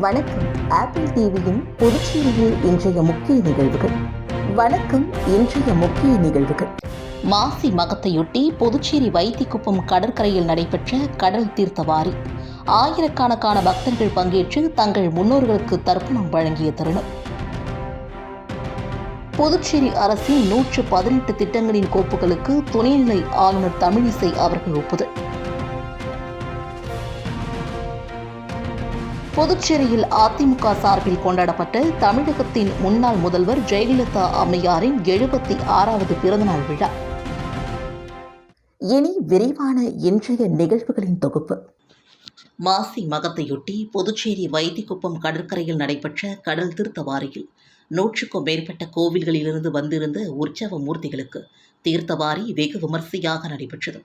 வணக்கம். ஆப்பிள் டிவியின் புதுச்சேரியில் இன்றைய முக்கிய நிகழ்வுகள். வணக்கம் இன்றைய முக்கிய நிகழ்வுகள். மாசி மகத்தையொட்டி புதுச்சேரி வைத்திக்குப்பம் கடற்கரையில் நடைபெற்ற கடல் தீர்த்தவாரி. ஆயிரக்கணக்கான பக்தர்கள் பங்கேற்று தங்கள் முன்னோர்களுக்கு தர்ப்பணம் வழங்கிய தருணம். புதுச்சேரி அரசின் நூற்று பதினெட்டு திட்டங்களின் கோப்புகளுக்கு துணைநிலை ஆளுநர் தமிழிசை அவர்கள் ஒப்புதல். புதுச்சேரியில் அதிமுக சார்பில் கொண்டாடப்பட்ட தமிழகத்தின் முன்னாள் முதல்வர் ஜெயலலிதா அம்மையாரின் எழுபத்தி ஆறாவது பிறந்தநாள் விழா. இனி விரைவான இன்றைய நிகழ்வுகளின் தொகுப்பு. மாசி மகத்தையொட்டி புதுச்சேரி வைத்திக்குப்பம் கடற்கரையில் நடைபெற்ற கடல் தீர்த்தவாரியில் நூற்றுக்கும் மேற்பட்ட கோவில்களிலிருந்து வந்திருந்த உற்சவ மூர்த்திகளுக்கு தீர்த்தவாரி வெகு விமர்சையாக நடைபெற்றது.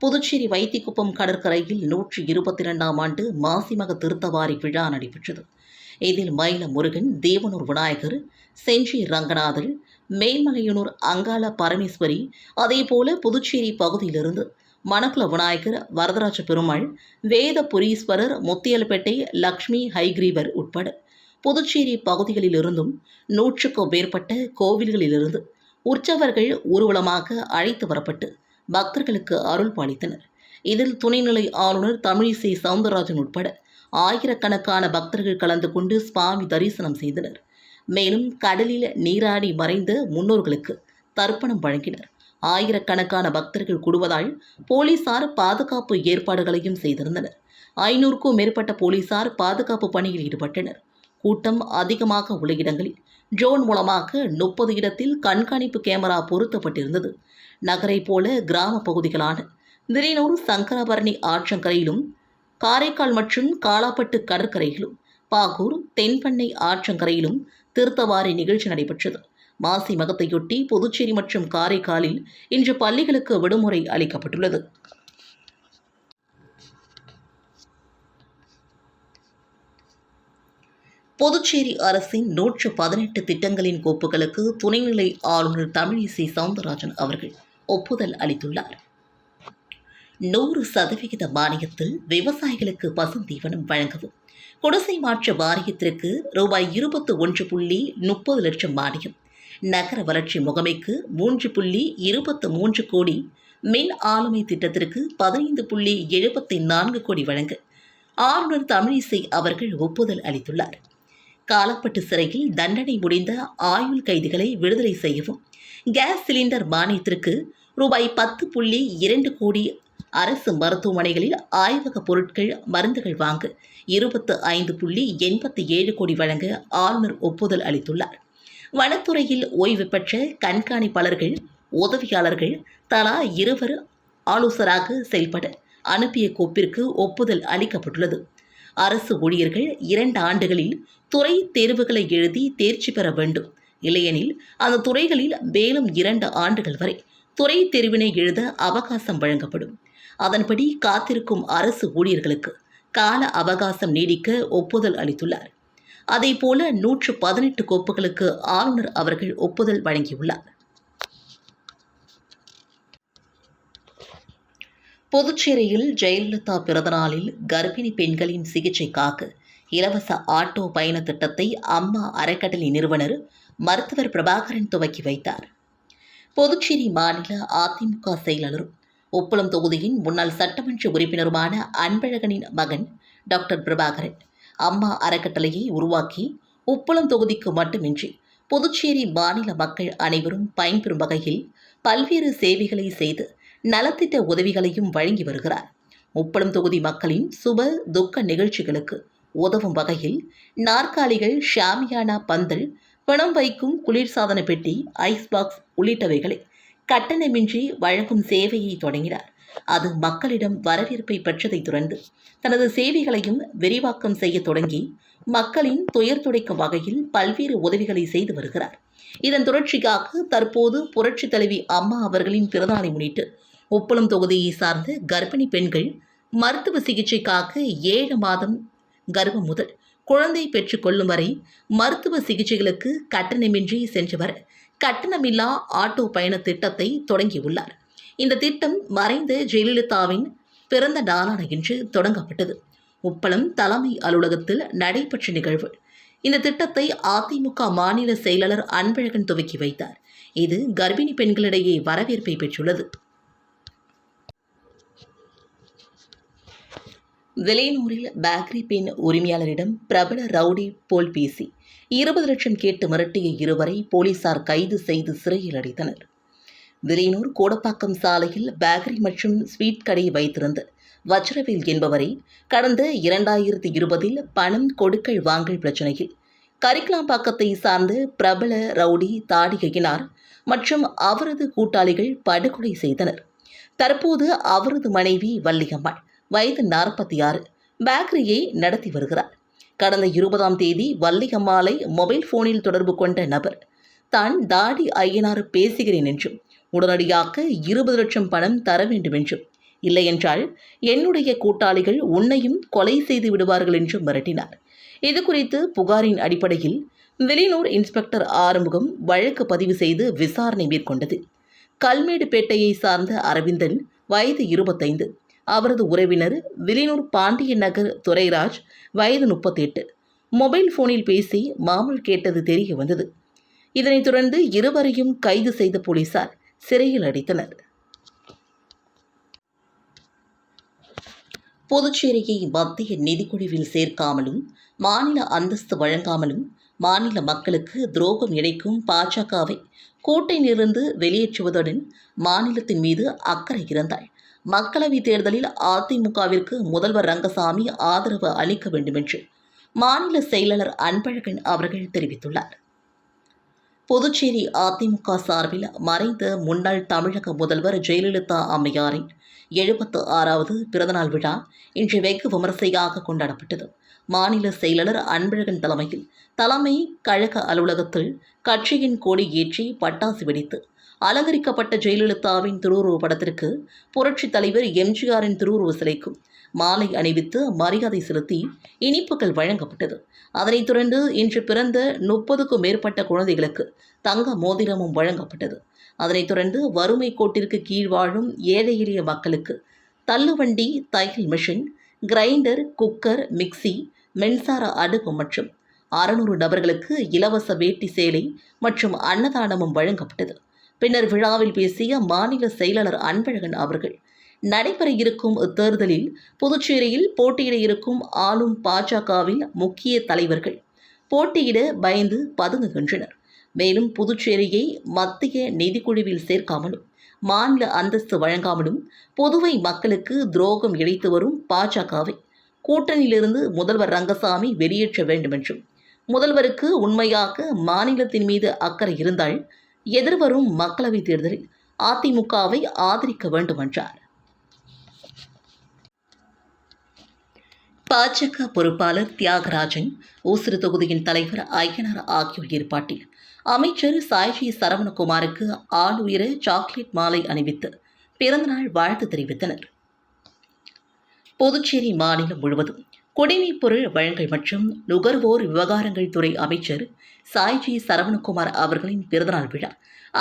புதுச்சேரி வைத்திக்குப்பம் கடற்கரையில் நூற்றி இருபத்தி இரண்டாம் ஆண்டு மாசிமக திருத்தவாரி விழா நடைபெற்றது. இதில் மயில முருகன் தேவனூர் விநாயகர் செஞ்சி ரங்கநாதர் மேல்மலையனூர் அங்காள பரமேஸ்வரி அதேபோல புதுச்சேரி பகுதியிலிருந்து மணக்குல விநாயகர் வரதராஜ பெருமாள் வேத புரீஸ்வரர் முத்தியல்பேட்டை லக்ஷ்மி ஹைகிரீவர் உட்பட புதுச்சேரி பகுதிகளிலிருந்தும் நூற்றுக்கும் மேற்பட்ட கோவில்களிலிருந்து உற்சவர்கள் ஊர்வலமாக அழைத்து வரப்பட்டு பக்தர்களுக்கு அருள் பாலித்தனர். இதில் துணைநிலை ஆளுநர் தமிழிசை சவுந்தரராஜன் உட்பட ஆயிரக்கணக்கான பக்தர்கள் கலந்து கொண்டு சுவாமி தரிசனம் செய்தனர். மேலும் கடலில் நீராடி மறைந்த முன்னோர்களுக்கு தர்ப்பணம் வழங்கினர். ஆயிரக்கணக்கான பக்தர்கள் கூடுவதால் போலீசார் பாதுகாப்பு ஏற்பாடுகளையும் செய்திருந்தனர். ஐநூறுக்கும் மேற்பட்ட போலீசார் பாதுகாப்பு பணியில் ஈடுபட்டனர். கூட்டம் அதிகமாக உள்ள இடங்களில் ட்ரோன் மூலமாக முப்பது இடத்தில் கண்காணிப்பு கேமரா பொருத்தப்பட்டிருந்தது. நகரை போல கிராம பகுதிகளான திரினூர் சங்கராபரணி ஆற்றங்கரையிலும் காரைக்கால் மற்றும் காலாப்பட்டு கடற்கரையிலும் பாகூர் தென்பண்ணை ஆற்றங்கரையிலும் திருத்தவாரி நிகழ்ச்சி நடைபெற்றது. மாசி மகத்தையொட்டி புதுச்சேரி மற்றும் காரைக்காலில் இன்று பள்ளிகளுக்கு விடுமுறை அளிக்கப்பட்டுள்ளது. புதுச்சேரி அரசின் நூற்று பதினெட்டு திட்டங்களின் கோப்புகளுக்கு துணைநிலை ஆளுநர் தமிழிசை சவுந்தரராஜன் அவர்கள் ஒப்புதல் அளித்துள்ளார். நூறு சதவிகித மானியத்தில் விவசாயிகளுக்கு பசுந்தீவனம் வழங்கவும் குடிசை மாற்ற வாரியத்திற்கு ரூபாய் இருபத்து ஒன்று புள்ளி முப்பது லட்சம் மானியம் நகர வளர்ச்சி முகமைக்கு மூன்று புள்ளி இருபத்து மூன்று கோடி மின் ஆளுமை திட்டத்திற்கு பதினைந்து புள்ளி எழுபத்தி நான்கு கோடி வழங்க ஆளுநர் தமிழிசை அவர்கள் ஒப்புதல் அளித்துள்ளார். காலப்பட்டு சிறையில் தண்டனை முடிந்த ஆயுள் கைதிகளை விடுதலை செய்யவும் கேஸ் சிலிண்டர் மானியத்திற்கு ரூபாய் பத்து புள்ளி இரண்டு கோடி அரசு மருத்துவமனைகளில் ஆய்வக பொருட்கள் மருந்துகள் வாங்க இருபத்து ஐந்து புள்ளி எண்பத்தி ஏழு கோடி வழங்க ஆளுநர் ஒப்புதல் அளித்துள்ளார். வனத்துறையில் ஓய்வு பெற்ற கண்காணிப்பாளர்கள் உதவியாளர்கள் தலா இருவர் ஆலோசராக செயல்பட அனுப்பிய கோப்பிற்கு ஒப்புதல் அளிக்கப்பட்டுள்ளது. அரசு ஊழியர்கள் இரண்டு ஆண்டுகளில் துறை தேர்வுகளை எழுதி தேர்ச்சி பெற வேண்டும். இல்லையெனில் அந்த துறைகளில் மேலும் இரண்டு ஆண்டுகள் வரை துறை தேர்வினை எழுத அவகாசம் வழங்கப்படும். அதன்படி காத்திருக்கும் அரசு ஊழியர்களுக்கு கால அவகாசம் நீடிக்க ஒப்புதல் அளித்துள்ளார். அதேபோல நூற்று பதினெட்டு கோப்புகளுக்கு ஆளுநர் அவர்கள் ஒப்புதல் வழங்கியுள்ளார். புதுச்சேரியில் ஜெயலலிதா பிறந்தநாளில் கர்ப்பிணி பெண்களின் சிகிச்சைக்காக இலவச ஆட்டோ பயண திட்டத்தை அம்மா அறக்கட்டளை நிறுவனர் மருத்துவர் பிரபாகரன் துவக்கி வைத்தார். புதுச்சேரி மாநில அதிமுக செயலாளரும் உப்பளம் தொகுதியின் முன்னாள் சட்டமன்ற உறுப்பினருமான அன்பழகனின் மகன் டாக்டர் பிரபாகரன் அம்மா அறக்கட்டளையை உருவாக்கி உப்பளம் தொகுதிக்கு மட்டுமின்றி புதுச்சேரி மாநில மக்கள் அனைவரும் பயன்பெறும் வகையில் பல்வேறு சேவைகளை செய்து நலத்திட்ட உதவிகளையும் வழங்கி வருகிறார். உப்பளம் தொகுதி மக்களின் சுப துக்க நிகழ்ச்சிகளுக்கு உதவும் வகையில் நாற்காலிகள் ஷாமியானா பந்தல் பணம் வைக்கும் குளிர்சாதன பெட்டி ஐஸ் பாக்ஸ் உள்ளிட்டவைகளை கட்டணமின்றி வழங்கும் சேவையை தொடங்கினார். அது மக்களிடம் வரவேற்பை பெற்றதை தொடர்ந்து தனது சேவைகளையும் விரிவாக்கம் செய்ய தொடங்கி மக்களின் துயர் துடைக்கும் வகையில் பல்வேறு உதவிகளை செய்து வருகிறார். இதன் தொடர்ச்சிக்காக தற்போது புரட்சி தலைவி அம்மா அவர்களின் பிறந்தநாளை முன்னிட்டு உப்பளம் தொகுதியை சார்ந்த கர்ப்பிணி பெண்கள் மருத்துவ சிகிச்சைக்காக ஏழு மாதம் கர்ப்பம் முதல் குழந்தை பெற்றுக்கொள்ளும் வரை மருத்துவ சிகிச்சைகளுக்கு கட்டணமின்றி சென்று வர கட்டணமில்லா ஆட்டோ பயண திட்டத்தை தொடங்கியுள்ளார். இந்த திட்டம் மறைந்த ஜெயலலிதாவின் பிறந்த நாளான இன்று தொடங்கப்பட்டது. உப்பளம் தலைமை அலுவலகத்தில் நடைபெற்ற நிகழ்வு. இந்த திட்டத்தை அதிமுக மாநில செயலாளர் அன்பழகன் துவக்கி வைத்தார். இது கர்ப்பிணி பெண்களிடையே வரவேற்பை பெற்றுள்ளது. விலையனூரில் பேக்கரி பெண் உரிமையாளரிடம் பிரபல ரவுடி போல் பேசி இருபது லட்சம் கேட்டு மிரட்டிய இருவரை போலீசார் கைது செய்து சிறையில் அடைத்தனர். விலையனூர் கோடப்பாக்கம் சாலையில் பேக்கரி மற்றும் ஸ்வீட் கடை வைத்திருந்த வஜ்ரவேல் என்பவரை கடந்த இரண்டாயிரத்தி இருபதில் பணம் கொடுக்கல் வாங்கல் பிரச்சனையில் கரிக்கலாம்பாக்கத்தை சார்ந்த பிரபல ரவுடி தாடிகையினார் மற்றும் அவரது கூட்டாளிகள் படுகொலை செய்தனர். தற்போது அவரது மனைவி வள்ளியம்மாள். வயது நாற்பத்தி ஆறு. பேக்கரியை நடத்தி வருகிறார். கடந்த இருபதாம் தேதி வள்ளிகம்மாலை மொபைல் போனில் தொடர்பு கொண்ட நபர் தான் தாடி ஐயனாறு பேசுகிறேன் என்றும் உடனடியாக இருபது லட்சம் பணம் தர வேண்டும் என்றும் இல்லையென்றால் என்னுடைய கூட்டாளிகள் உன்னையும் கொலை செய்து விடுவார்கள் என்றும் மிரட்டினார். இது குறித்து புகாரின் அடிப்படையில் வெளியூர் இன்ஸ்பெக்டர் ஆறுமுகம் வழக்கு பதிவு செய்து விசாரணை மேற்கொண்டது. கல்மேடுபேட்டையை சார்ந்த அரவிந்தன் வயது இருபத்தைந்து. அவரது உறவினர் விலினூர் பாண்டிய நகர் துரைராஜ் வயது முப்பத்தெட்டு. மொபைல் போனில் பேசி மாமல் கேட்டது தெரிய வந்தது. இதனைத் தொடர்ந்து இருவரையும் கைது செய்த போலீசார் சிறையில் அடைத்தனர். புதுச்சேரியை மத்திய நிதிக்குழுவில் சேர்க்காமலும் மாநில அந்தஸ்து வழங்காமலும் மாநில மக்களுக்கு துரோகம் இழைக்கும் பாஜகவை கூட்டையிலிருந்து வெளியேற்றுவதுடன் மாநிலத்தின் மீது அக்கறை இருந்தாள் மக்களவைத் தேர்தலில் அதிமுகவிற்கு முதல்வர் ரங்கசாமி ஆதரவு அளிக்க வேண்டுமென்று மாநில செயலாளர் அன்பழகன் அவர்கள் தெரிவித்துள்ளார். புதுச்சேரி அதிமுக சார்பில் மறைந்த முன்னாள் தமிழக முதல்வர் ஜெயலலிதா அம்மையாரின் எழுபத்து ஆறாவது பிறந்தநாள் விழா இன்று வெகு விமரிசையாக கொண்டாடப்பட்டது. மாநில செயலாளர் அன்பழகன் தலைமையில் தலைமை கழக அலுவலகத்தில் கட்சியின் கொடி ஏற்றி பட்டாசு வெடித்து அலங்கரிக்கப்பட்ட ஜெயலலிதாவின் திருவுருவ படத்திற்கு புரட்சித் தலைவர் எம்ஜிஆரின் திருவுருவ சிலைக்கும் மாலை அணிவித்து மரியாதை செலுத்தி இனிப்புகள் வழங்கப்பட்டது. அதனைத் தொடர்ந்து இன்று பிறந்த முப்பதுக்கும் மேற்பட்ட குழந்தைகளுக்கு தங்க மோதிரமும் வழங்கப்பட்டது. அதனைத் தொடர்ந்து வறுமை கோட்டிற்கு கீழ் வாழும் ஏழை எளிய மக்களுக்கு தள்ளுவண்டி தையல் மிஷின் கிரைண்டர் குக்கர் மிக்சி மின்சார அடுப்பு மற்றும் அறுநூறு நபர்களுக்கு இலவச வேட்டி சேலை மற்றும் அன்னதானமும் வழங்கப்பட்டது. பின்னர் விழாவில் பேசிய மாநில செயலாளர் அன்பழகன் அவர்கள் நடைபெற இருக்கும் இத்தேர்தலில் புதுச்சேரியில் போட்டியிட இருக்கும் ஆளும் பாஜகவின் முக்கிய தலைவர்கள் போட்டியிட பயந்து பதுங்குகின்றனர். மேலும் புதுச்சேரியை மத்திய நிதிக்குழுவில் சேர்க்காமலும் மாநில அந்தஸ்து வழங்காமலும் புதுவை மக்களுக்கு துரோகம் இழைத்து வரும் பாஜகவை கூட்டணியிலிருந்து முதல்வர் ரங்கசாமி வெளியேற்ற வேண்டுமென்றும் முதல்வருக்கு உண்மையாக மாநிலத்தின் மீது அக்கறை இருந்தால் எதிர்வரும் மக்களவைத் தேர்தலில் அதிமுகவை ஆதரிக்க வேண்டும் என்றார் பாஜக பொறுப்பாளர் தியாகராஜன் ஊசுறு தொகுதியின் தலைவர் ஐயனார் ஆகியோர் ஏற்பாட்டில் அமைச்சர் சாய்ஜி சரவணகுமாருக்கு ஆளுயர சாக்லேட் மாலை அணிவித்து பிறந்தநாள் வாழ்த்து தெரிவித்தனர். புதுச்சேரி மாநிலம் முழுவதும் குடிநீர் பொருள் வழங்கல் மற்றும் நுகர்வோர் விவகாரங்கள் துறை அமைச்சர் சாய்ஜி சரவணகுமார் அவர்களின் பிறந்தநாள் விழா.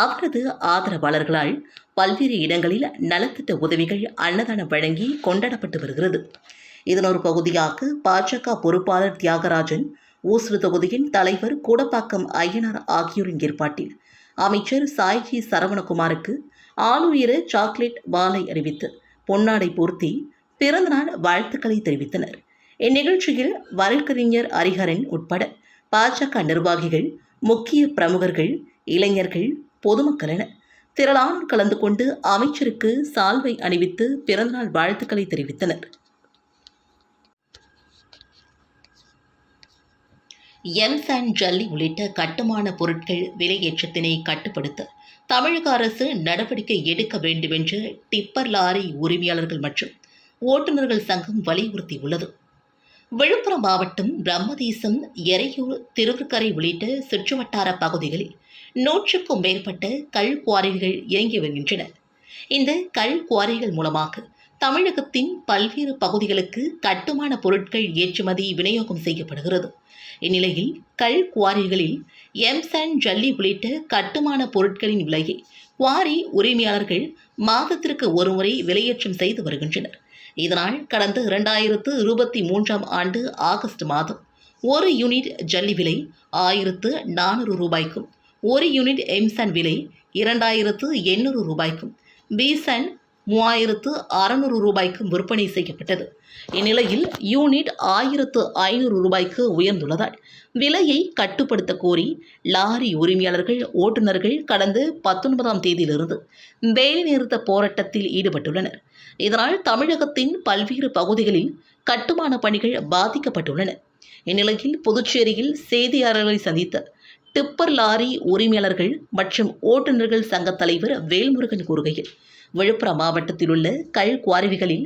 அவரது ஆதரவாளர்களால் பல்வேறு இடங்களில் நலத்திட்ட உதவிகள் அன்னதானம் வழங்கி கொண்டாடப்பட்டு வருகிறது. இதன் ஒரு பகுதியாக பாஜக பொறுப்பாளர் தியாகராஜன் ஊசுறு தொகுதியின் தலைவர் கூடப்பாக்கம் ஐயனார் ஆகியோரின் ஏற்பாட்டில் அமைச்சர் சாய்ஜி சரவணகுமாருக்கு ஆளுயர சாக்லேட் மாலை அறிவித்து பொன்னாடை போர்த்தி பிறந்தநாள் வாழ்த்துக்களை தெரிவித்தனர். இந்நிகழ்ச்சியில் வழக்கறிஞர் ஹரிஹரன் உட்பட பாஜக நிர்வாகிகள் முக்கிய பிரமுகர்கள் இளைஞர்கள் பொதுமக்கள் என திரளானோர் கலந்து கொண்டு அமைச்சருக்கு சால்வை அணிவித்து பிறந்தநாள் வாழ்த்துக்களை தெரிவித்தனர். எம்சான் ஜல்லி உள்ளிட்ட கட்டுமான பொருட்கள் விலையேற்றத்தினை கட்டுப்படுத்த தமிழக அரசு நடவடிக்கை எடுக்க வேண்டுமென்று டிப்பர் லாரி உரிமையாளர்கள் மற்றும் ஓட்டுநர்கள் சங்கம் வலியுறுத்தியுள்ளது. விழுப்புரம் மாவட்டம் பிரம்மதேசம் எரையூர் திருவுக்கரை உள்ளிட்ட சுற்றுவட்டார பகுதிகளில் நூற்றுக்கும் மேற்பட்ட கல் குவாரிகள் இயங்கி வருகின்றன. இந்த கல் குவாரிகள் மூலமாக தமிழகத்தின் பல்வேறு பகுதிகளுக்கு கட்டுமான பொருட்கள் ஏற்றுமதி விநியோகம் செய்யப்படுகிறது. இந்நிலையில் கல் குவாரிகளில் எம்சான் ஜல்லி உள்ளிட்ட கட்டுமான பொருட்களின் விலையை குவாரி உரிமையாளர்கள் மாதத்திற்கு ஒருமுறை விலையேற்றம் செய்து வருகின்றனர். இதனால் கடந்த இரண்டாயிரத்து இருபத்தி மூன்றாம் ஆண்டு ஆகஸ்ட் மாதம் ஒரு யூனிட் ஜல்லி விலை ஆயிரத்து நானூறு ரூபாய்க்கும் ஒரு யூனிட் எம்சன் விலை இரண்டாயிரத்து எண்ணூறு ரூபாய்க்கும் பீசன் மூவாயிரத்து அறநூறு ரூபாய்க்கும் விற்பனை செய்யப்பட்டது. இந்நிலையில் யூனிட் ஆயிரத்து ஐநூறு ரூபாய்க்கு உயர்ந்துள்ளதால் விலையை கட்டுப்படுத்த கோரி லாரி உரிமையாளர்கள் ஓட்டுநர்கள் கடந்த பத்தொன்பதாம் தேதியிலிருந்து வேலைநிறுத்த போராட்டத்தில் ஈடுபட்டுள்ளனர். இதனால் தமிழகத்தின் பல்வேறு பகுதிகளில் கட்டுமான பணிகள் பாதிக்கப்பட்டுள்ளன. இந்நிலையில் புதுச்சேரியில் செய்தியாளர்களை சந்தித்த டிப்பர் லாரி உரிமையாளர்கள் மற்றும் ஓட்டுநர்கள் சங்க தலைவர் வேல்முருகன் கூறுகையில் விழுப்புரம் மாவட்டத்தில் உள்ள கல் குவாரிகளில்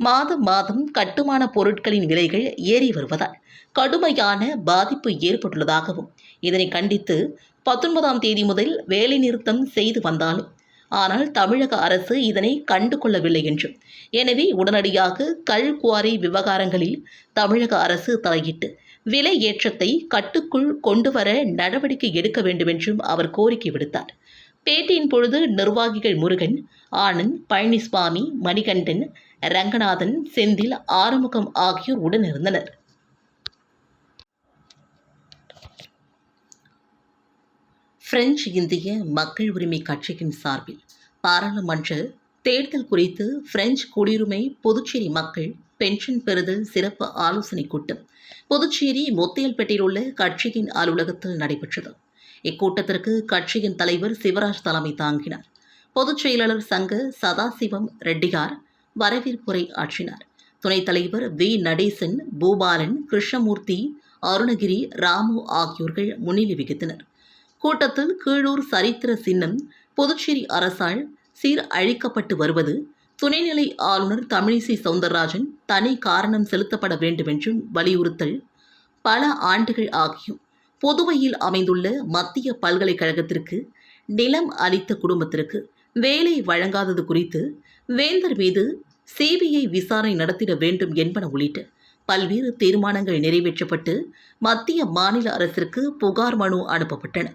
மாதம் மாதம் கட்டுமான பொருட்களின் விலைகள் ஏறி வருவதால் கடுமையான பாதிப்பு ஏற்பட்டுள்ளதாகவும் இதனை கண்டித்து பத்தொன்பதாம் தேதி முதல் வேலைநிறுத்தம் செய்து வந்தாலும் ஆனால் தமிழக அரசு இதனை கண்டு கொள்ளவில்லை என்றும் எனவே உடனடியாக கல் குவாரி விவகாரங்களில் தமிழக அரசு தலையிட்டு விலை ஏற்றத்தை கட்டுக்குள் கொண்டு வர நடவடிக்கை எடுக்க வேண்டும் என்றும் அவர் கோரிக்கை விடுத்தார். பேட்டியின் பொழுது நிர்வாகிகள் முருகன் ஆனந்த் பழனிசுவாமி மணிகண்டன் ரங்கநாதன் செந்தில் ஆறுமுகம் ஆகியோர் உடனிருந்தனர் பிரெஞ்சு இந்திய மக்கள் உரிமை கட்சியின் சார்பில் பாராளுமன்ற தேர்தல் குறித்து பிரெஞ்சு குடியுரிமை புதுச்சேரி மக்கள் பென்ஷன் பெறுதல் சிறப்பு ஆலோசனைக் கூட்டம் புதுச்சேரி முத்தியல்பேட்டையில் உள்ள கட்சியின் அலுவலகத்தில் நடைபெற்றது. இக்கூட்டத்திற்கு கட்சியின் தலைவர் சிவராஜ் தலைமை தாங்கினார். பொதுச் செயலாளர் சங்க சதாசிவம் ரெட்டியார் வரவேற்புரை ஆற்றினார். துணைத் தலைவர் வி. நடேசன் பூபாலன் கிருஷ்ணமூர்த்தி அருணகிரி ராமு ஆகியோர்கள் முன்னிலை வகித்தனர். கூட்டத்தில் கீழூர் சரித்திர சின்னம் புதுச்சேரி அரசால் சீர் அழிக்கப்பட்டு வருவது துணைநிலை ஆளுநர் தமிழிசை சவுந்தரராஜன் தனி காரணம் செலுத்தப்பட வேண்டுமென்றும் வலியுறுத்தல். பல ஆண்டுகள் ஆகியும் புதுவையில் அமைந்துள்ள மத்திய பல்கலைக்கழகத்திற்கு நிலம் அளித்த குடும்பத்திற்கு வேலை வழங்காதது குறித்து வேந்தர் மீது சிபிஐ விசாரணை நடத்திட வேண்டும் என்பன உள்ளிட்ட பல்வேறு தீர்மானங்கள் நிறைவேற்றப்பட்டு மத்திய மாநில அரசிற்கு புகார் மனு அனுப்பப்பட்டன.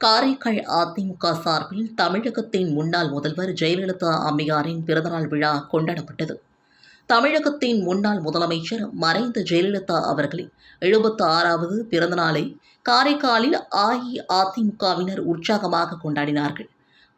காரைக்கால் அதிமுக சார்பில் தமிழகத்தின் முன்னாள் முதல்வர் ஜெயலலிதா அம்மையாரின் பிறந்தநாள் விழா கொண்டாடப்பட்டது. தமிழகத்தின் முன்னாள் முதலமைச்சர் மறைந்த ஜெயலலிதா அவர்களின் எழுபத்தி ஆறாவது பிறந்தநாளை காரைக்காலில் அஇஅதிமுகவினர் உற்சாகமாக கொண்டாடினார்கள்.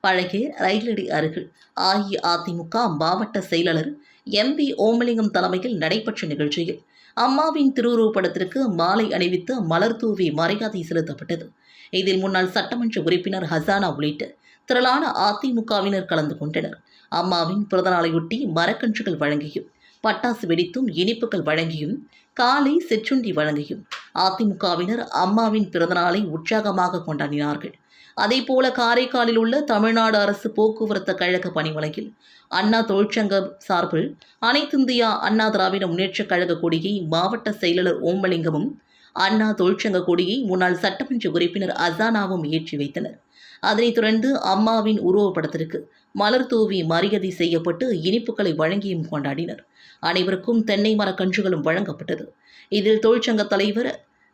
பழகிய ரயிலடி அருகில் அஇஅதிமுக மாவட்ட செயலாளர் எம் வி ஓமலிங்கம் தலைமையில் நடைபெற்ற நிகழ்ச்சியில் அம்மாவின் திருவுருவப்படத்திற்கு மாலை அணிவித்து மலர் தூவி மரியாதை செலுத்தப்பட்டது. இதில் முன்னாள் சட்டமன்ற உறுப்பினர் ஹசானா உள்ளிட்ட திரளான அதிமுகவினர் கலந்து கொண்டனர். அம்மாவின் பிறந்தநாளையொட்டி மரக்கன்றுகள் வழங்கியும் பட்டாசு வெடித்தும் இனிப்புகள் வழங்கியும் காலை சிற்றுண்டி வழங்கியும் அதிமுகவினர் அம்மாவின் பிறந்தநாளை உற்சாகமாக கொண்டாடினார்கள். அதேபோல காரைக்காலில் உள்ள தமிழ்நாடு அரசு போக்குவரத்து கழக பணிமனையில் அண்ணா தொழிற்சங்க சார்பில் அனைத்திந்தியா அண்ணா திராவிட முன்னேற்றக் கழக கொடியை மாவட்ட செயலாளர் ஓம்பலிங்கமும் அண்ணா தொழிற்சங்க கொடியை முன்னாள் சட்டமன்ற உறுப்பினர் அசானாவும் ஏற்றி வைத்தனர். அதனைத் தொடர்ந்து அம்மாவின் உருவப்படத்திற்கு மலர் தூவி மரியாதை செய்யப்பட்டு இனிப்புகளை வழங்கியும் கொண்டாடினர். அனைவருக்கும் தென்னை மரக்கன்றுகளும் வழங்கப்பட்டது. இதில் தொழிற்சங்க தலைவர்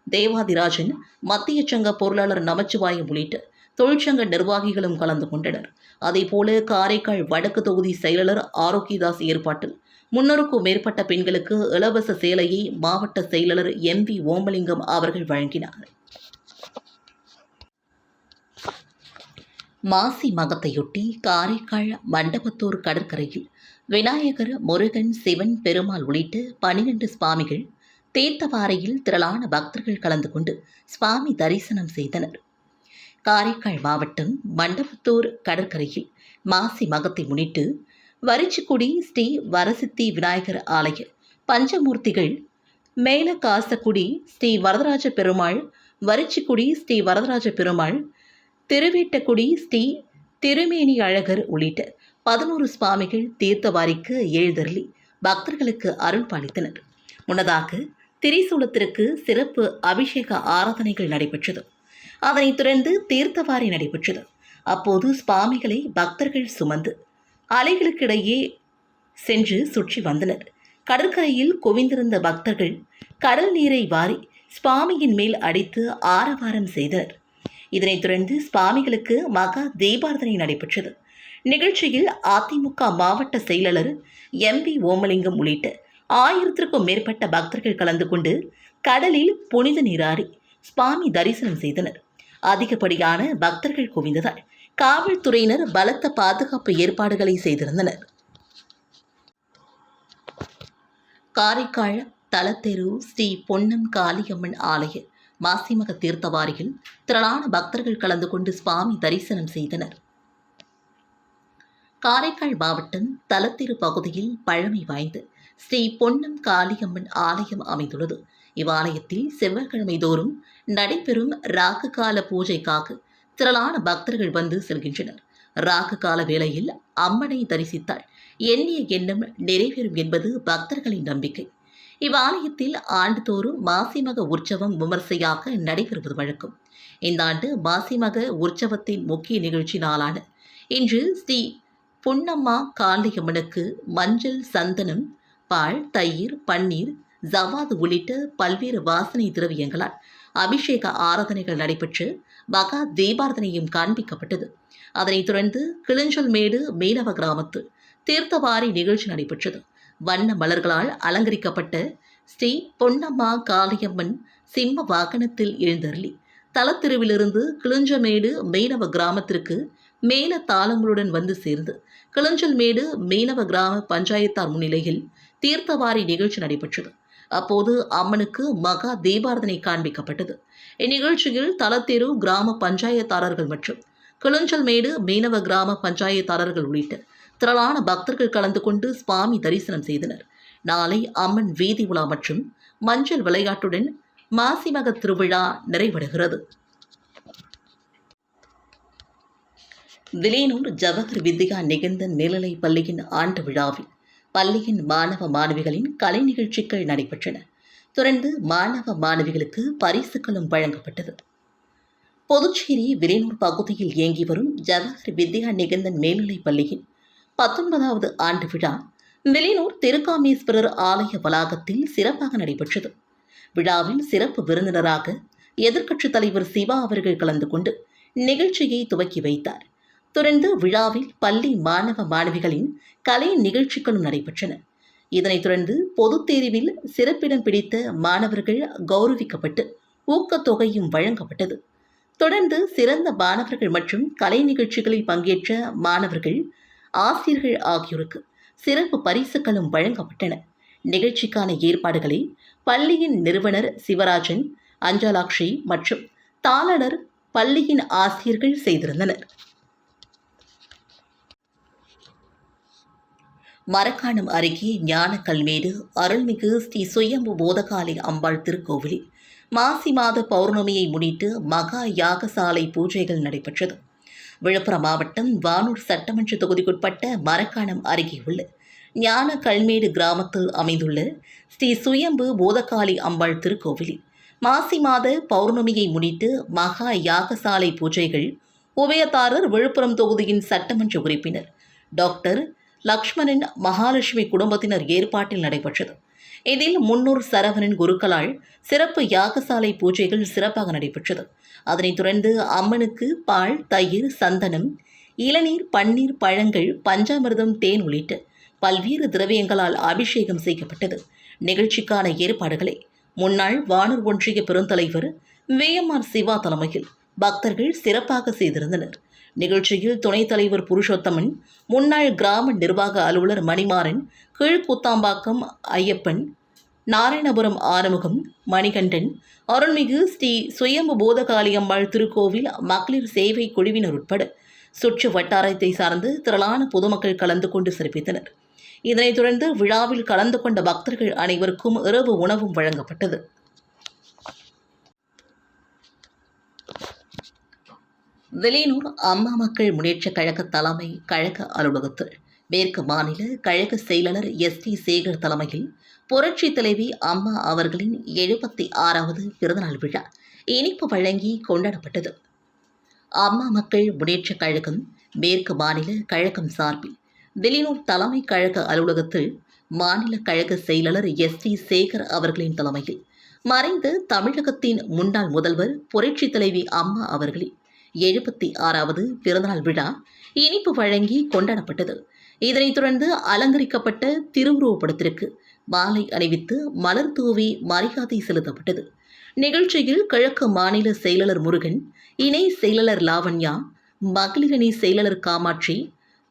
தேவாதிராஜன் மத்திய சங்க பொருளாளர் நமச்சிவாயம் உள்ளிட்ட தொழிற்சங்க நிர்வாகிகளும் கலந்து கொண்டனர். அதேபோல காரைக்கால் வடக்கு தொகுதி செயலாளர் ஆரோக்கியதாஸ் ஏற்பாட்டில் முன்னூறுக்கும் மேற்பட்ட பெண்களுக்கு இலவச சேலையை மாவட்ட செயலாளர் எம் வி ஓமலிங்கம் அவர்கள் வழங்கினார். மாசி மகத்தையொட்டி காரைக்கால் மண்டபத்தூர் கடற்கரையில் விநாயகர் முருகன் சிவன் பெருமாள் உள்ளிட்ட பனிரெண்டு சுவாமிகள் தீர்த்தவாரையில் திரளான பக்தர்கள் கலந்து கொண்டு சுவாமி தரிசனம் செய்தனர். காரைக்கால் மாவட்டம் மண்டபத்தூர் கடற்கரையில் மாசி மகத்தை முன்னிட்டு வரிச்சிக்குடி ஸ்ரீ வரசித்தி விநாயகர் ஆலய பஞ்சமூர்த்திகள் மேல காசக்குடி ஸ்ரீ வரதராஜ பெருமாள் வரிச்சிக்குடி ஸ்ரீ வரதராஜ பெருமாள் திருவேட்டக்குடி ஸ்ரீ திருமேனி அழகர் உள்ளிட்ட பதினோரு சுவாமிகள் தீர்த்தவாரிக்கு எழுதருளி பக்தர்களுக்கு அருள் பாலித்தனர். முன்னதாக திரிசூலத்திற்கு சிறப்பு அபிஷேக ஆராதனைகள் நடைபெற்றது. அதனைத் துறந்து தீர்த்தவாரி நடைபெற்றது. அப்போது சுவாமிகளை பக்தர்கள் சுமந்து அலைகளுக்கிடையே சென்று சுற்றி வந்தனர். கடற்கரையில் குவிந்திருந்த பக்தர்கள் கடல் நீரை வாரி சுவாமியின் மேல் அடித்து ஆரவாரம் செய்தனர். இதனைத் தொடர்ந்து சுவாமிகளுக்கு மகா தீபார்த்தனை நடைபெற்றது. நிகழ்ச்சியில் அதிமுக மாவட்ட செயலாளர் எம்பி ஓமலிங்கம் உள்ளிட்ட ஆயிரத்திற்கும் மேற்பட்ட பக்தர்கள் கலந்து கொண்டு கடலில் புனித நீராடி சுவாமி தரிசனம் செய்தனர். அதிகப்படியான பக்தர்கள் குவிந்ததால் காவல்துறையினர் பலத்த பாதுகாப்பு ஏற்பாடுகளை செய்திருந்தனர். காரைக்கால் தலத்தெரு ஸ்ரீ பொன்னம் காளியம்மன் ஆலய மாசிமக தீர்த்தவாரியில் திரளான பக்தர்கள் கலந்து கொண்டு சுவாமி தரிசனம் செய்தனர். காரைக்கால் மாவட்டம் தலத்திரு பகுதியில் பழமை வாய்ந்து ஸ்ரீ பொன்னம் காளியம்மன் ஆலயம் அமைந்துள்ளது. இவ்வாலயத்தில் செவ்வாய்க்கிழமை தோறும் நடைபெறும் ராகு கால பூஜைக்காக திரளான பக்தர்கள் வந்து செல்கின்றனர். ராகு கால வேளையில் அம்மனை தரிசித்தால் எண்ணிய எண்ணம் நிறைவேறும் என்பது பக்தர்களின் நம்பிக்கை. இவ்வாலயத்தில் ஆண்டுதோறும் மாசிமக உற்சவம் விமர்சையாக நடைபெறுவது வழக்கம். இந்த ஆண்டு மாசிமக உற்சவத்தின் முக்கிய நிகழ்ச்சி நாளான இன்று ஸ்ரீ புன்னம்மா காளியம்மனுக்கு மஞ்சள் சந்தனம் பால் தயிர் பன்னீர் ஜவாது உள்ளிட்ட பல்வேறு வாசனை திரவியங்களால் அபிஷேக ஆராதனைகள் நடைபெற்று மகா தீபாரதனையும் காண்பிக்கப்பட்டது. அதனைத் தொடர்ந்து கிளிஞ்சல்மேடு மேலவ கிராமத்தில் தீர்த்தவாரி நிகழ்ச்சி நடைபெற்றது. வண்ண மலர்களால் அலங்கரிக்கப்பட்ட ஸ்ரீ பொன்னம்மா காளியம்மன் சிம்ம வாகனத்தில் எழுந்தருளி. தலத்திருவிலிருந்து கிளிஞ்சமேடு மீனவ கிராமத்திற்கு மேல தாளங்களுடன் வந்து சேர்ந்து கிளஞ்சல்மேடு மீனவ கிராம பஞ்சாயத்தார் முன்னிலையில் தீர்த்தவாரி நிகழ்ச்சி நடைபெற்றது. அப்போது அம்மனுக்கு மகா தீபாரதனை காண்பிக்கப்பட்டது. இந்நிகழ்ச்சியில் தலத்தெரு கிராம பஞ்சாயத்தாரர்கள் மற்றும் கிளஞ்சல்மேடு மீனவ கிராம பஞ்சாயத்தாரர்கள் உள்ளிட்ட திரளான பக்தர்கள் கலந்து கொண்டு சுவாமி தரிசனம் செய்தனர். நாளை அம்மன் வீதி உலா மற்றும் மஞ்சள் விளையாட்டுடன் மாசிமக திருவிழா நிறைவடைகிறது. விலையனூர் ஜவஹர் வித்யா நிகழ்ந்த மேல்நிலைப் பள்ளியின் ஆண்டு விழாவில் பள்ளியின் மாணவ மாணவிகளின் கலை நிகழ்ச்சிகள் நடைபெற்றன. தொடர்ந்து மாணவ மாணவிகளுக்கு பரிசுகளும் வழங்கப்பட்டது. புதுச்சேரி விரைனூர் பகுதியில் இயங்கி வரும் ஜவஹர் வித்யா நிகந்தன் மேல்நிலைப் பள்ளியின் பத்தொன்பதாவது ஆண்டு விழா விலையூர் திருக்காமேஸ்வரர் ஆலய வளாகத்தில் சிறப்பாக நடைபெற்றது. விழாவில் சிறப்பு விருந்தினராக எதிர்க்கட்சித் தலைவர் சிவா அவர்கள் கலந்து கொண்டு நிகழ்ச்சியை துவக்கி வைத்தார். தொடர்ந்து விழாவில் பள்ளி மாணவ மாணவிகளின் கலை நிகழ்ச்சிகளும் நடைபெற்றன. இதனைத் தொடர்ந்து பொதுத் தேர்வில் சிறப்பிடம் பிடித்த மாணவர்கள் கௌரவிக்கப்பட்டு ஊக்கத்தொகையும் வழங்கப்பட்டது. தொடர்ந்து சிறந்த மாணவர்கள் மற்றும் கலை நிகழ்ச்சிகளில் பங்கேற்ற மாணவர்கள் ஆசிரியர்கள் ஆகியோருக்கு சிறப்பு பரிசுகளும் வழங்கப்பட்டன. நிகழ்ச்சிக்கான ஏற்பாடுகளை பள்ளியின் நிறுவனர் சிவராஜன் அஞ்சலாக்ஷி மற்றும் தாளர் பள்ளியின் ஆசிரியர்கள் செய்திருந்தனர். மரக்காணம் அருகே ஞானக்கல்மேடு அருள்மிகு ஸ்ரீ சுயம்பு போதகாலி அம்பாள் திருக்கோவிலில் மாசி மாத பௌர்ணமியை முன்னிட்டு மகா யாகசாலை பூஜைகள் நடைபெற்றது. விழுப்புரம் மாவட்டம் வானூர் சட்டமன்ற தொகுதிக்குட்பட்ட மரக்காணம் அருகே உள்ள ஞான கல்மேடு கிராமத்தில் அமைந்துள்ள ஸ்ரீ சுயம்பு போதகாளி அம்பாள் திருக்கோவிலில் மாசி மாத பௌர்ணமியை முன்னிட்டு மகா யாகசாலை பூஜைகள் உபயதாரர் விழுப்புரம் தொகுதியின் சட்டமன்ற உறுப்பினர் டாக்டர் லக்ஷ்மணன் மகாலட்சுமி குடும்பத்தினர் ஏற்பாட்டில் நடைபெற்றது. இதில் முன்னூர் சரவணன் குருக்களால் சிறப்பு யாகசாலை பூஜைகள் சிறப்பாக நடைபெற்றது. அதனைத் தொடர்ந்து அம்மனுக்கு பால் தயிர் சந்தனம் இளநீர் பன்னீர் பழங்கள் பஞ்சாமிர்தம் தேன் உள்ளிட்ட பல்வேறு திரவியங்களால் அபிஷேகம் செய்யப்பட்டது. நிகழ்ச்சிக்கான ஏற்பாடுகளை முன்னாள் வானூர் ஒன்றிய பெருந்தலைவர் விஎம்ஆர் சிவா தலைமையில் பக்தர்கள் சிறப்பாக செய்திருந்தனர். நிகழ்ச்சியில் துணைத் தலைவர் புருஷோத்தமன் முன்னாள் கிராம நிர்வாக அலுவலர் மணிமாறன் கீழ்குத்தாம்பாக்கம் ஐயப்பன் நாராயணபுரம் ஆறுமுகம் மணிகண்டன் அருள்மிகு ஸ்ரீ சுயம்பு போதகாளியம்மாள் திருக்கோவில் மகளிர் சேவை குழுவினர் உட்பட சுற்று வட்டாரத்தை சார்ந்து திரளான பொதுமக்கள் கலந்து கொண்டு சிறப்பித்தனர். இதனைத் தொடர்ந்து விழாவில் கலந்து கொண்ட பக்தர்கள் அனைவருக்கும் இரவு உணவும் வழங்கப்பட்டது. வெளியூர் அம்மா மக்கள் முன்னேற்ற கழக தலைமை கழக அலுவலகத்தில் மேற்கு மாநில கழக செயலாளர் எஸ். டி. சேகர் தலைமையில் புரட்சி தலைவி அம்மா அவர்களின் எழுபத்தி ஆறாவது பிறந்தநாள் விழா இனிப்பு வழங்கி கொண்டாடப்பட்டது. அம்மா மக்கள் முன்னேற்ற கழகம் மேற்கு மாநில கழகம் சார்பில் வெளியூர் தலைமை கழக அலுவலகத்தில் மாநில கழக செயலாளர் எஸ். டி. சேகர் அவர்களின் தலைமையில் மறைந்த தமிழகத்தின் முன்னாள் முதல்வர் புரட்சி தலைவி அம்மா அவர்களின் எழுபத்தி ஆறாவது பிறந்தநாள் விழா இனிப்பு வழங்கி கொண்டாடப்பட்டது. இதனைத் தொடர்ந்து அலங்கரிக்கப்பட்ட திருவுருவப்படத்திற்கு மாலை அணிவித்து மலர் தூவி மரியாதை செலுத்தப்பட்டது. நிகழ்ச்சியில் கிழக்கு மாநில செயலாளர் முருகன் இணை செயலாளர் லாவண்யா மகளிரணி செயலாளர் காமாட்சி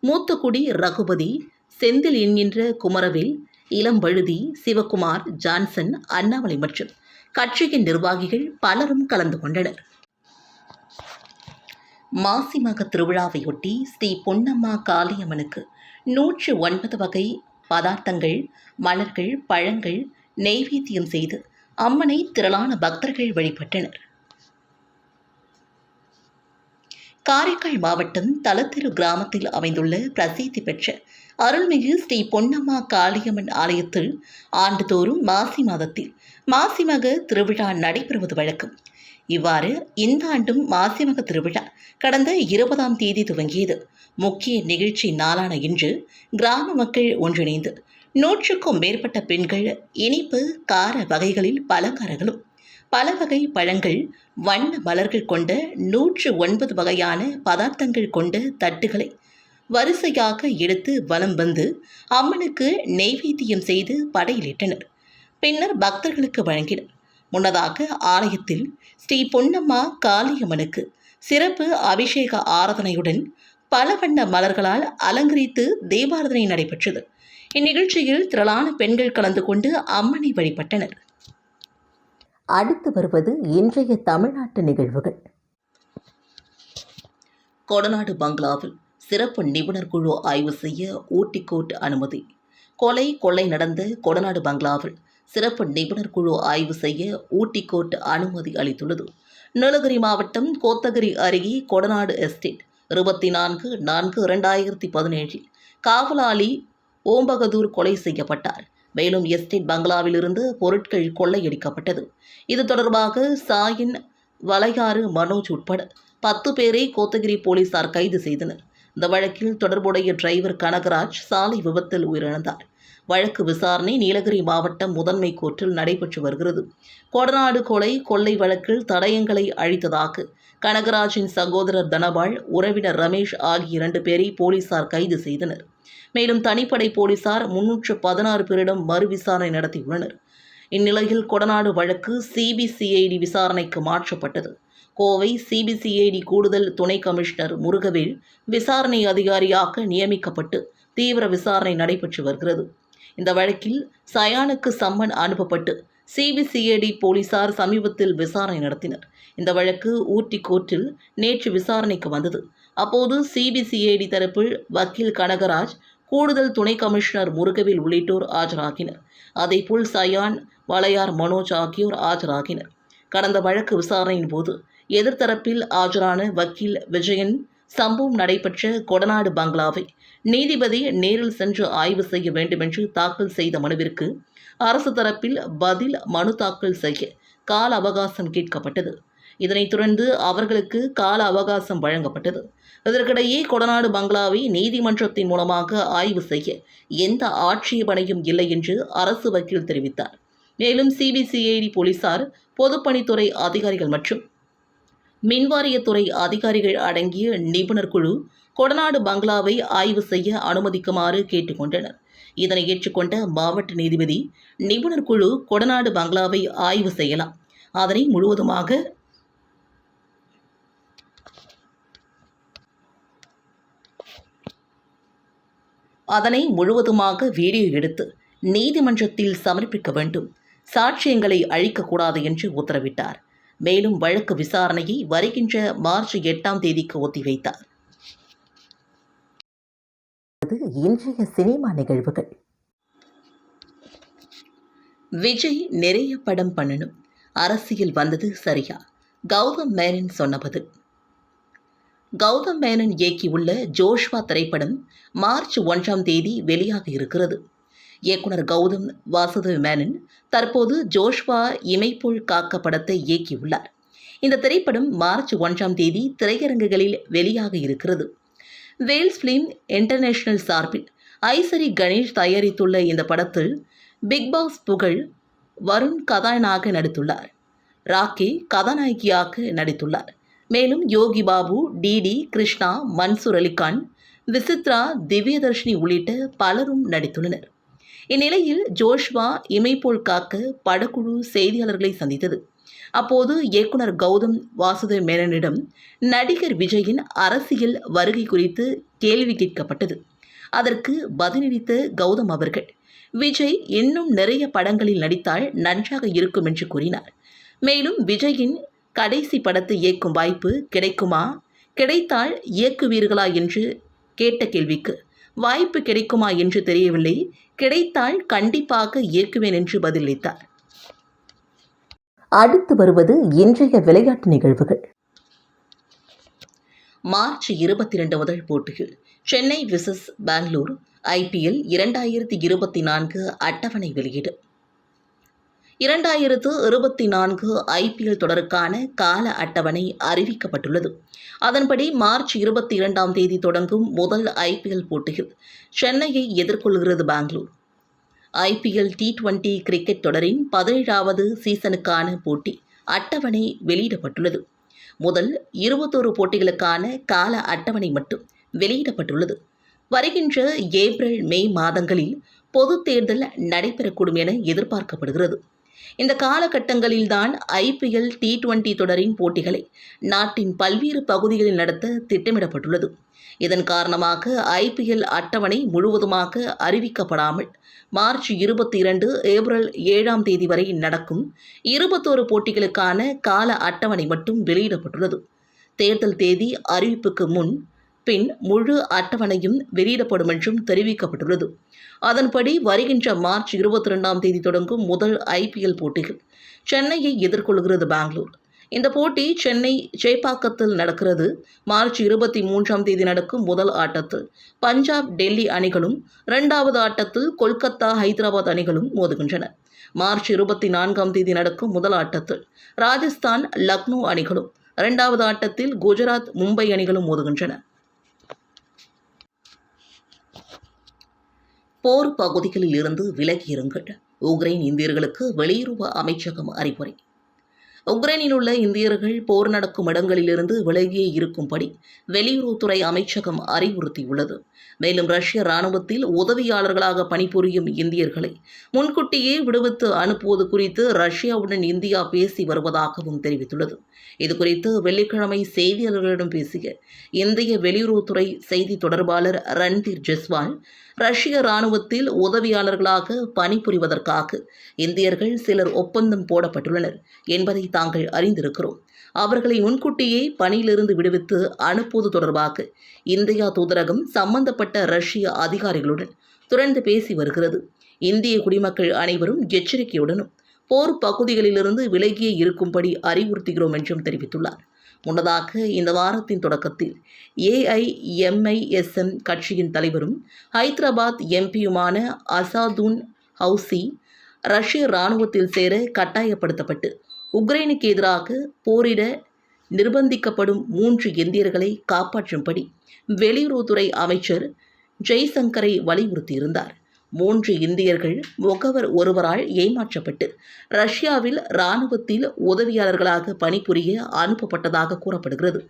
மூத்தக்குடி ரகுபதி செந்தில் என்கின்ற குமரவேல் இளம்பழுதி சிவகுமார் ஜான்சன் அண்ணாமலை மற்றும் கட்சியின் நிர்வாகிகள் பலரும் கலந்து கொண்டனர். மாசிமக திருவிழாவையொட்டி ஸ்ரீ பொன்னம்மா காளியம்மனுக்கு நூற்று ஒன்பது வகை பதார்த்தங்கள் மலர்கள் பழங்கள் நெய்வேத்தியம் செய்து அம்மனை திரளான பக்தர்கள் வழிபட்டனர். காரைக்கால் மாவட்டம் தலத்திரு கிராமத்தில் அமைந்துள்ள பிரசித்தி பெற்ற அருள்மிகு ஸ்ரீ பொன்னம்மா காளியம்மன் ஆலயத்தில் ஆண்டுதோறும் மாசி மாதத்தில் மாசிமக திருவிழா நடைபெறுவது வழக்கம். இவ்வாறு இந்த ஆண்டும் மாசிமக திருவிழா கடந்த இருபதாம் தேதி துவங்கியது. முக்கிய நிகழ்ச்சி நாளான இன்று கிராம மக்கள் ஒன்றிணைந்து நூற்றுக்கும் மேற்பட்ட பெண்கள் இனிப்பு கார வகைகளில் பலகாரங்களும் பல வகை பழங்கள் வண்ண மலர்கள் கொண்ட நூற்று ஒன்பது வகையான பதார்த்தங்கள் கொண்ட தட்டுகளை வரிசையாக எடுத்து வலம் வந்து அம்மனுக்கு நெய்வேத்தியம் செய்து படையிலிட்டனர். பின்னர் பக்தர்களுக்கு வழங்கினர். முன்னதாக ஆலயத்தில் ஸ்ரீ பொன்னம்மா காளியம்மனுக்கு சிறப்பு அபிஷேக ஆராதனையுடன் பல வண்ண மலர்களால் அலங்கரித்து தீபாராதனை நடைபெற்றது. இந்நிகழ்ச்சியில் திரளான பெண்கள் கலந்து கொண்டு அம்மனை வழிபட்டனர். அடுத்து வருவது இன்றைய தமிழ்நாட்டு நிகழ்வுகள். கொடநாடு பங்களாவில் சிறப்பு நிபுணர் குழு ஆய்வு செய்ய ஊட்டி கோர்ட் அனுமதி. கொலை கொள்ளை நடந்த கொடநாடு பங்களாவில் சிறப்பு நிபுணர் குழு ஆய்வு செய்ய ஊட்டி கோர்ட் அனுமதி அளித்துள்ளது. நீலகிரி மாவட்டம் கோத்தகிரி அருகே கொடநாடு எஸ்டேட் இருபத்தி நான்கு நான்கு இரண்டாயிரத்தி பதினேழில் காவலாளி ஓம்பகதூர் கொலை செய்யப்பட்டார். மேலும் எஸ்டேட் பங்களாவிலிருந்து பொருட்கள் கொள்ளையடிக்கப்பட்டது. இது தொடர்பாக சாயின் வளையாறு மனோஜ் உட்பட பத்து பேரை கோத்தகிரி போலீசார் கைது செய்தனர். இந்த வழக்கில் தொடர்புடைய டிரைவர் கனகராஜ் சாலை விபத்தில் உயிரிழந்தார். வழக்கு விசாரணை நீலகிரி மாவட்டம் முதன்மை கோர்ட்டில் நடைபெற்று வருகிறது. கொடநாடு கொலை கொள்ளை வழக்கில் தடயங்களை அழித்ததாக கனகராஜின் சகோதரர் தனபால் உறவினர் ரமேஷ் ஆகிய இரண்டு பேரை போலீசார் கைது செய்தனர். மேலும் தனிப்படை போலீசார் முன்னூற்று பதினாறு பேரிடம் மறு விசாரணை நடத்தியுள்ளனர். இந்நிலையில் கொடநாடு வழக்கு சிபிசிஐடி விசாரணைக்கு மாற்றப்பட்டது. கோவை சிபிசிஐடி கூடுதல் துணை கமிஷனர் முருகவேல் விசாரணை அதிகாரியாக நியமிக்கப்பட்டு தீவிர விசாரணை நடைபெற்று வருகிறது. இந்த வழக்கில் சயானுக்கு சம்மன் அனுப்பப்பட்டு சிபிசிஐடி போலீசார் சமீபத்தில் விசாரணை நடத்தினர். இந்த வழக்கு ஊட்டி கோர்ட்டில் நேற்று விசாரணைக்கு வந்தது. அப்போது சிபிசிஐடி தரப்பில் வக்கீல் கனகராஜ் கூடுதல் துணை கமிஷனர் முருகவில் உள்ளிட்டோர் ஆஜராகினர். அதேபோல் சயான் வளையார் மனோஜ் ஆகியோர் ஆஜராகினர். கடந்த வழக்கு விசாரணையின் போது எதிர்த்தரப்பில் ஆஜரான வக்கீல் விஜயன் சம்பவம் நடைபெற்ற கொடநாடு பங்களாவை நீதிபதி நேரில் சென்று ஆய்வு செய்ய வேண்டுமென்று தாக்கல் செய்த மனுவிற்கு அரசு தரப்பில் பதில் மனு தாக்கல் செய்ய கால அவகாசம் கேட்கப்பட்டது. இதனைத் தொடர்ந்து அவர்களுக்கு கால அவகாசம் வழங்கப்பட்டது. இதற்கிடையே கொடநாடு பங்களாவை நீதிமன்றத்தின் மூலமாக ஆய்வு செய்ய எந்த ஆட்சேபனையும் இல்லை என்று அரசு வக்கீல் தெரிவித்தார். மேலும் சிபிசிஐடி போலீசார் பொதுப்பணித்துறை அதிகாரிகள் மற்றும் மின்வாரியத்துறை அதிகாரிகள் அடங்கிய நிபுணர் குழு கொடநாடு பங்களாவை ஆய்வு செய்ய அனுமதிக்குமாறு கேட்டுக்கொண்டனர். இதனை ஏற்றுக்கொண்ட மாவட்ட நீதிபதி நிபுணர் குழு கொடநாடு பங்களாவை ஆய்வு செய்யலாம். அதனை முழுவதுமாக அதனை முழுவதுமாக வீடியோ எடுத்து நீதிமன்றத்தில் சமர்ப்பிக்க வேண்டும். சாட்சியங்களை அழிக்கக்கூடாது என்று உத்தரவிட்டார். மேலும் வழக்கு விசாரணையை வருகின்ற மார்ச் எட்டாம் தேதிக்கு ஒத்திவைத்தார். இன்றைய சினிமா நிகழ்வுகள். விஜய் நிறைய படம் பண்ணணும். அரசியல் வந்தது சரியா? கௌதம் மேனன் சொன்னபது. கௌதம் மேனன் இயக்கியுள்ள ஜோஷ்வா திரைப்படம் மார்ச் ஒன்றாம் தேதி வெளியாக இருக்கிறது. இயக்குனர் கௌதம் வாசுதேவ் மேனன் தற்போது ஜோஷ்வா இமைப்போல் காக்க படத்தை இயக்கியுள்ளார். இந்த திரைப்படம் மார்ச் ஒன்றாம் தேதி திரையரங்குகளில் வெளியாக இருக்கிறது. வேல்ஸ் ஃபிலிம் இன்டர்நேஷனல் சார்பில் ஐசரி கணேஷ் தயாரித்துள்ள இந்த படத்தில் பிக் பாஸ் புகழ் வருண் கதாநாயக நடித்துள்ளார். ராக்கி கதாநாயகியாக நடித்துள்ளார். மேலும் யோகி பாபு டிடி கிருஷ்ணா மன்சூர் அலிகான் விசித்ரா திவ்யதர்ஷினி உள்ளிட்ட பலரும் நடித்துள்ளனர். இந்நிலையில் ஜோஷ்வா இமைப்போல் காக்க படக்குழு செய்தியாளர்களை சந்தித்தது. அப்போது இயக்குனர் கௌதம் வாசுதேவ் மேனனிடம் நடிகர் விஜயின் அரசியல் வருகை குறித்து கேள்வி கேட்கப்பட்டது. அதற்கு பதிலளித்த கௌதம் அவர்கள் விஜய் இன்னும் நிறைய படங்களில் நடித்தால் நன்றாக இருக்கும் என்று கூறினார். மேலும் விஜயின் கடைசி படத்தை இயக்கும் வாய்ப்பு கிடைக்குமா? கிடைத்தால் இயக்குவீர்களா? என்று கேட்ட கேள்விக்கு வாய்ப்பு கிடைக்குமா? என்று தெரியவில்லை. கிடைத்தால் கண்டிப்பாக இயக்குவேன் என்று பதிலளித்தார். அடுத்து வருவது இன்றைய விளையாட்டு நிகழ்வுகள். மார்ச் இருபத்தி ரெண்டு முதல் போட்டியில் சென்னை விசஸ் பெங்களூர் ஐபிஎல் இரண்டாயிரத்தி இருபத்தி நான்கு அட்டவணை வெளியீடு. இரண்டாயிரத்து இருபத்தி நான்கு ஐபிஎல் தொடருக்கான கால அட்டவணை அறிவிக்கப்பட்டுள்ளது. அதன்படி மார்ச் இருபத்தி இரண்டாம் தேதி தொடங்கும் முதல் ஐபிஎல் போட்டியில் சென்னையை எதிர்கொள்கிறது Bangalore. IPL T twenty cricket தொடரின் பதினேழாவது சீசனுக்கான போட்டி அட்டவணை வெளியிடப்பட்டுள்ளது. முதல் இருபத்தோரு போட்டிகளுக்கான கால அட்டவணை மட்டும் வெளியிடப்பட்டுள்ளது. வருகின்ற ஏப்ரல் மே மாதங்களில் பொதுத் தேர்தல் நடைபெறக்கூடும் என எதிர்பார்க்கப்படுகிறது. இந்த காலகட்டங்களில்தான் ஐபிஎல் டி டுவெண்டி தொடரின் போட்டிகளை நாட்டின் பல்வேறு பகுதிகளில் நடத்த திட்டமிடப்பட்டுள்ளது. இதன் காரணமாக ஐபிஎல் அட்டவணை முழுவதுமாக அறிவிக்கப்படாமல் மார்ச் இருபத்தி இரண்டு ஏப்ரல் ஏழாம் தேதி வரை நடக்கும் இருபத்தோரு போட்டிகளுக்கான கால அட்டவணை மட்டும் வெளியிடப்பட்டுள்ளது. தேர்தல் தேதி அறிவிப்புக்கு முன் பின் முழு அட்டவணையும் வெளியிடப்படும் என்றும் தெரிவிக்கப்பட்டுள்ளது. அதன்படி வருகின்ற மார்ச் இருபத்தி ரெண்டாம் தேதி தொடங்கும் முதல் ஐபிஎல் போட்டிகள் சென்னையை எதிர்கொள்கிறது பெங்களூர். இந்த போட்டி சென்னை சேப்பாக்கத்தில் நடக்கிறது. மார்ச் இருபத்தி மூன்றாம் தேதி நடக்கும் முதல் ஆட்டத்தில் பஞ்சாப் டெல்லி அணிகளும் இரண்டாவது ஆட்டத்தில் கொல்கத்தா ஹைதராபாத் அணிகளும் மோதுகின்றன. மார்ச் இருபத்தி நான்காம் தேதி நடக்கும் முதல் ஆட்டத்தில் ராஜஸ்தான் லக்னோ அணிகளும் இரண்டாவது ஆட்டத்தில் குஜராத் மும்பை அணிகளும் மோதுகின்றன. போர் பகுதிகளில் இருந்து விலகியிருங்கள் உக்ரைன் இந்தியர்களுக்கு வெளியுறவு அமைச்சகம் அறிவுரை. உக்ரைனில் உள்ள இந்தியர்கள் போர் நடக்கும் இடங்களிலிருந்து விலகியே இருக்கும்படி வெளியுறவுத்துறை அமைச்சகம் அறிவுறுத்தியுள்ளது. மேலும் ரஷ்ய இராணுவத்தில் உதவியாளர்களாக பணிபுரியும் இந்தியர்களை முன்கூட்டியே விடுவித்து அனுப்புவது குறித்து ரஷ்யாவுடன் இந்தியா பேசி வருவதாகவும் தெரிவித்துள்ளது. இதுகுறித்து வெள்ளிக்கிழமை செய்தியாளர்களிடம் பேசிய இந்திய வெளியுறவுத்துறை செய்தி தொடர்பாளர் ரன்தீர் ஜெஸ்வால் ரஷ்ய இராணுவத்தில் உதவியாளர்களாக பணிபுரிவதற்காக இந்தியர்கள் சிலர் ஒப்பந்தம் போடப்பட்டுள்ளனர் என்பதை தாங்கள் அறிந்திருக்கிறோம். அவர்களை முன்கூட்டியே பணியிலிருந்து விடுவித்து அனுப்புவது தொடர்பாக இந்தியா தூதரகம் சம்பந்தப்பட்ட ரஷ்ய அதிகாரிகளுடன் தொடர்ந்து பேசி வருகிறது. இந்திய குடிமக்கள் அனைவரும் எச்சரிக்கையுடனும் போர் பகுதிகளிலிருந்து விலகியே இருக்கும்படி அறிவுறுத்துகிறோம் என்றும் தெரிவித்துள்ளார். முன்னதாக இந்த வாரத்தின் தொடக்கத்தில் ஏஐஎம்ஐஎஸ்எம் கட்சியின் தலைவரும் ஹைதராபாத் எம்பியுமான அசாதுன் ஹவுசி ரஷ்ய இராணுவத்தில் சேர கட்டாயப்படுத்தப்பட்டு உக்ரைனுக்கு எதிராக போரிட நிர்பந்திக்கப்படும் மூன்று இந்தியர்களை காப்பாற்றும்படி வெளியுறவுத்துறை அமைச்சர் ஜெய்சங்கரை வலியுறுத்தியிருந்தார். மூன்று இந்தியர்கள் முகவர் ஒருவரால் ஏமாற்றப்பட்டு ரஷ்யாவில் இராணுவத்தில் உதவியாளர்களாக பணிபுரிய அனுப்பப்பட்டதாக கூறப்படுகிறது.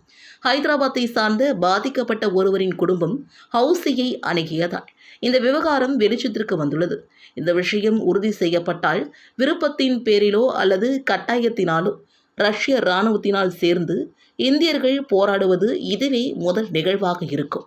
ஹைதராபாத்தை சார்ந்த பாதிக்கப்பட்ட ஒருவரின் குடும்பம் ஹவுசியை அணுகியதால் இந்த விவகாரம் வெளிச்சத்திற்கு வந்துள்ளது. இந்த விஷயம் உறுதி செய்யப்பட்டால் விருப்பத்தின் பேரிலோ அல்லது கட்டாயத்தினாலோ ரஷ்ய இராணுவத்தினால் சேர்ந்து இந்தியர்கள் போராடுவது இதுவே முதல் நிகழ்வாக இருக்கும்.